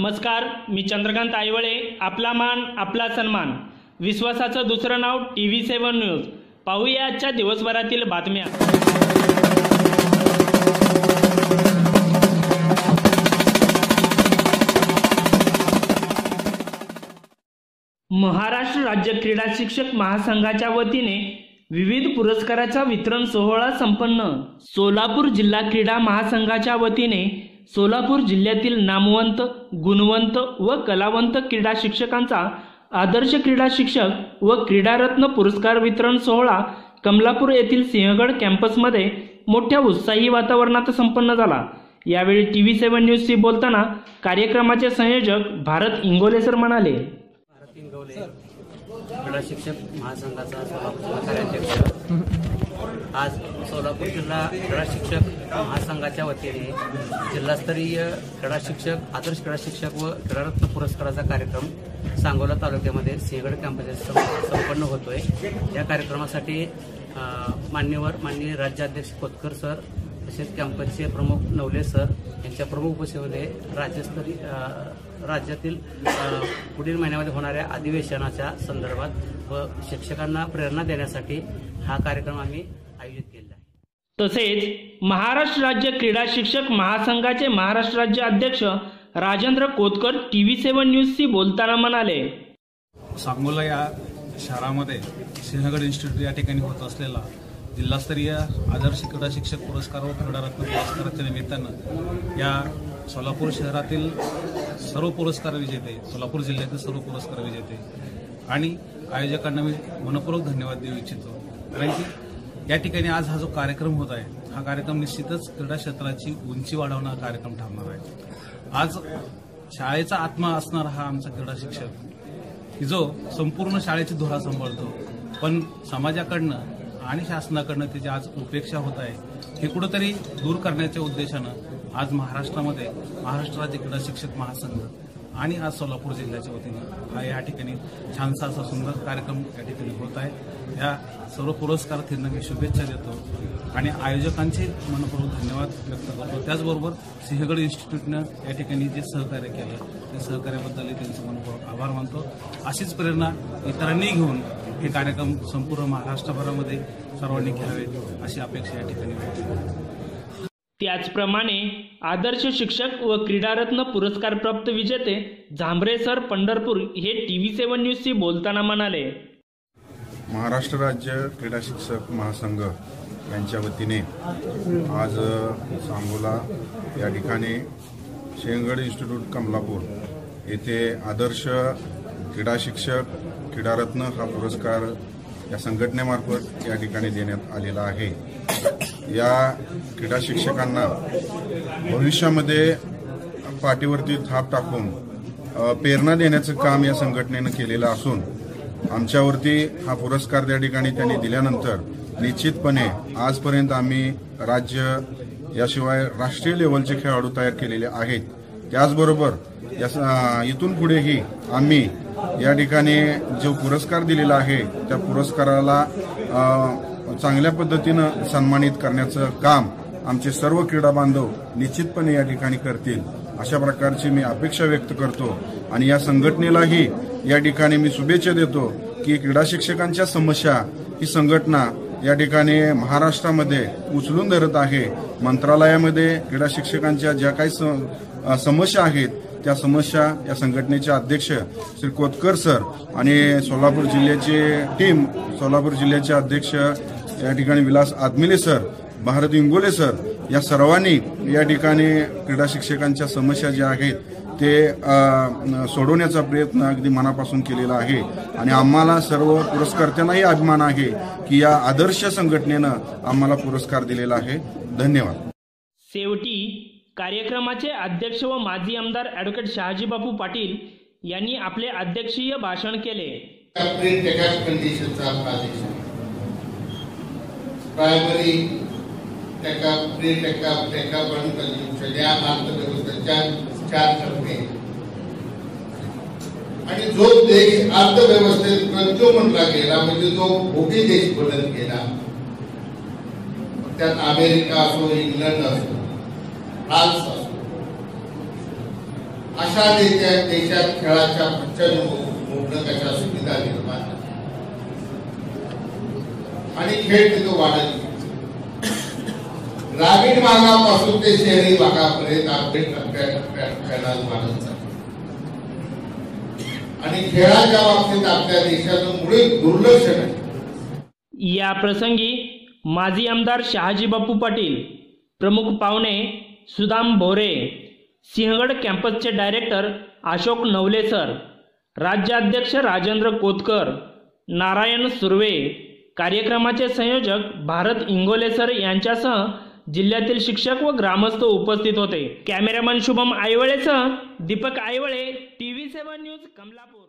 नमस्कार मी चंद्रकांत आयवळे आपला मान आपला सन्मान. विश्वासाचं दुसरं नाव टी व्ही सेवन न्यूज. पाहूया आजच्या दिवसभरातील बातम्या. महाराष्ट्र राज्य क्रीडा शिक्षक महासंघाच्या वतीने विविध पुरस्काराचा वितरण सोहळा संपन्न. सोलापूर जिल्हा क्रीडा महासंघाच्या वतीने सोलापूर जिल्ह्यातील नामवंत गुणवंत व कलावंत क्रीडा शिक्षकांचा आदर्श क्रीडा शिक्षक व क्रीडारत्न पुरस्कार वितरण सोहळा कमलापूर येथील सिंहगड कॅम्पसमध्ये मोठ्या उत्साही वातावरणात संपन्न झाला. यावेळी टी व्ही सेव्हन न्यूजशी बोलताना कार्यक्रमाचे संयोजक भारत इंगोले सर म्हणाले. भारत क्रीडा शिक्षक महासंघाचा सोलापूर कार्याध्यक्ष आज सोलापूर जिल्हा क्रीडा शिक्षक महासंघाच्या वतीने जिल्हास्तरीय क्रीडा शिक्षक आदर्श क्रीडा शिक्षक व क्रीडारत्न पुरस्काराचा कार्यक्रम सांगोला तालुक्यामध्ये सिंहगड कॅम्पस संपन्न होतोय. या कार्यक्रमासाठी मान्यवर माननीय राज्याध्यक्ष कोतकर सर तसेच कॅम्पसचे प्रमुख नवले सर यांच्या प्रमुख उपस्थितीमध्ये राज्यस्तरीय राज्यातील पुढील महिन्यामध्ये होणाऱ्या अधिवेशनाच्या संदर्भात व शिक्षकांना प्रेरणा देण्यासाठी हा कार्यक्रम आम्ही आयोजित केलेला आहे. तसेच महाराष्ट्र राज्य क्रीडा शिक्षक महासंघाचे महाराष्ट्र राज्य अध्यक्ष Rajendra Kotkar T V seven न्यूजशी बोलताना म्हणाले सांगोला या शहरामध्ये सिंहगड इन्स्टिट्यूट या ठिकाणी होत असलेला जिल्हास्तरीय आदर्श क्रीडा शिक्षक पुरस्कार व क्रीडारत्न पुरस्काराच्या निमित्तानं या सोलापूर शहरातील सर्व पुरस्कार विजेते सोलापूर जिल्ह्यातील सर्व पुरस्कार विजेते. आणि आयोजकांना मी मनपूर्वक धन्यवाद देऊ इच्छितो. कारण की या ठिकाणी आज हा जो कार्यक्रम होत आहे हा कार्यक्रम निश्चितच क्रीडा क्षेत्राची उंची वाढवणारा कार्यक्रम ठरणार आहे. आज शाळेचा आत्मा असणारा हा आमचा क्रीडा शिक्षक की जो संपूर्ण शाळेची धुरा सांभाळतो. पण समाजाकडनं आणि शासनाकडनं त्याची आज उपेक्षा होत आहे. हे कुठंतरी दूर करण्याच्या उद्देशानं आज महाराष्ट्रामध्ये महाराष्ट्र राज्य क्रीडा शिक्षक महासंघ आणि आज सोलापूर जिल्ह्याच्या वतीनं हा या ठिकाणी छानसा असा सुंदर कार्यक्रम या ठिकाणी होत आहे. या सर्व पुरस्कारार्थींना मी शुभेच्छा देतो आणि आयोजकांचे मनपूर्वक धन्यवाद व्यक्त करतो. त्याचबरोबर सिंहगड इन्स्टिट्यूटनं या ठिकाणी जे सहकार्य केलं त्या सहकार्याबद्दलही त्यांचे मनपूर्वक आभार मानतो. अशीच प्रेरणा इतरांनी घेऊन हे कार्यक्रम संपूर्ण महाराष्ट्रभरामध्ये सर्वांनी घ्यावे अशी अपेक्षा या ठिकाणी होती त्याचप्रमाणे आदर्श शिक्षक व क्रीडारत्न पुरस्कार प्राप्त विजेते झांबरे सर पंढरपूर हे टी व्ही सेव्हन न्यूजशी बोलताना म्हणाले. महाराष्ट्र राज्य क्रीडा शिक्षक महासंघ यांच्या वतीने आज सांगोला या ठिकाणी शेंगड इन्स्टिट्यूट कमलापूर येथे आदर्श क्रीडा शिक्षक क्रीडारत्न हा पुरस्कार या संघटनेमार्फत या ठिकाणी देण्यात आलेला आहे. या क्रीडा शिक्षकांना भविष्यामध्ये पाठीवरती थाप टाकून प्रेरणा देण्याचं काम या संघटनेनं केलेलं असून आमच्यावरती हा पुरस्कार त्या ठिकाणी त्यांनी दिल्यानंतर निश्चितपणे आजपर्यंत आम्ही राज्य याशिवाय राष्ट्रीय लेवलचे खेळाडू तयार केलेले आहेत. त्याचबरोबर या इथून पुढेही आम्ही या ठिकाणी जो पुरस्कार दिलेला आहे त्या पुरस्काराला चांगल्या पद्धतीनं सन्मानित करण्याचं काम आमचे सर्व क्रीडा बांधव निश्चितपणे या ठिकाणी करतील अशा प्रकारची मी अपेक्षा व्यक्त करतो. आणि या संघटनेलाही या ठिकाणी मी शुभेच्छा देतो की क्रीडा शिक्षकांच्या समस्या ही संघटना या ठिकाणी महाराष्ट्रामध्ये उचलून धरत आहे. मंत्रालयामध्ये क्रीडा शिक्षकांच्या ज्या काही स- समस्या आहेत. त्या समस्या या संघटनेचे अध्यक्ष श्री कोतकर सर आणि सोलापूर जिल्ह्याचे टीम सोलापूर जिल्ह्याचे अध्यक्ष या ठिकाणी विलास आदमिले सर भारत इंगोले सर या सर्वांनी या ठिकाणी क्रीडा शिक्षकांच्या समस्या ज्या आहेत ते सोडवण्याचा प्रयत्न अगदी मनापासून केलेला आहे. आणि आम्हाला सर्व पुरस्कर्त्यांनाही अभिमान आहे की या आदर्श संघटनेनं आम्हाला पुरस्कार दिलेला आहे. धन्यवाद. शेवटी कार्यक्रमाचे अध्यक्ष व माजी आमदार ॲडव्होकेट शहाजीबापू पाटील यांनी आपले अध्यक्षीय भाषण केले. Primary take up pre take up take up आणि कंडिशन या अर्थव्यवस्थेच्या चार टप्पे. आणि जो देश अर्थव्यवस्थेत कंज्युमरला गेला म्हणजे जो भोगी देश बनत गेला त्यात अमेरिका असो इंग्लंड असो फ्रान्स असो अशा देशात देशात खेळाच्या प्रचंड मोडणकाच्या सुविधा निर्माण आणि खेळ तिथं वाढत ग्रामीण भागापासून ते शहरी भागापर्यंत आपले टप्प्याटप्प्यात खेळाला वाढत चालले. आणि खेळाच्या बाबतीत आपल्या देशाचं मुळे दुर्लक्ष नाही. या प्रसंगी माजी आमदार शहाजी बापू पाटील प्रमुख पाहुणे सुदाम भोरे सिंहगड कॅम्पसचे डायरेक्टर अशोक नवले सर राज्याध्यक्ष राजेंद्र कोतकर नारायण सुर्वे कार्यक्रमाचे संयोजक भारत इंगोले सर यांच्यासह जिल्ह्यातील शिक्षक व ग्रामस्थ उपस्थित होते. Cameraman Shubham आयवळेसह Deepak Aywale T V seven news Kamalapur.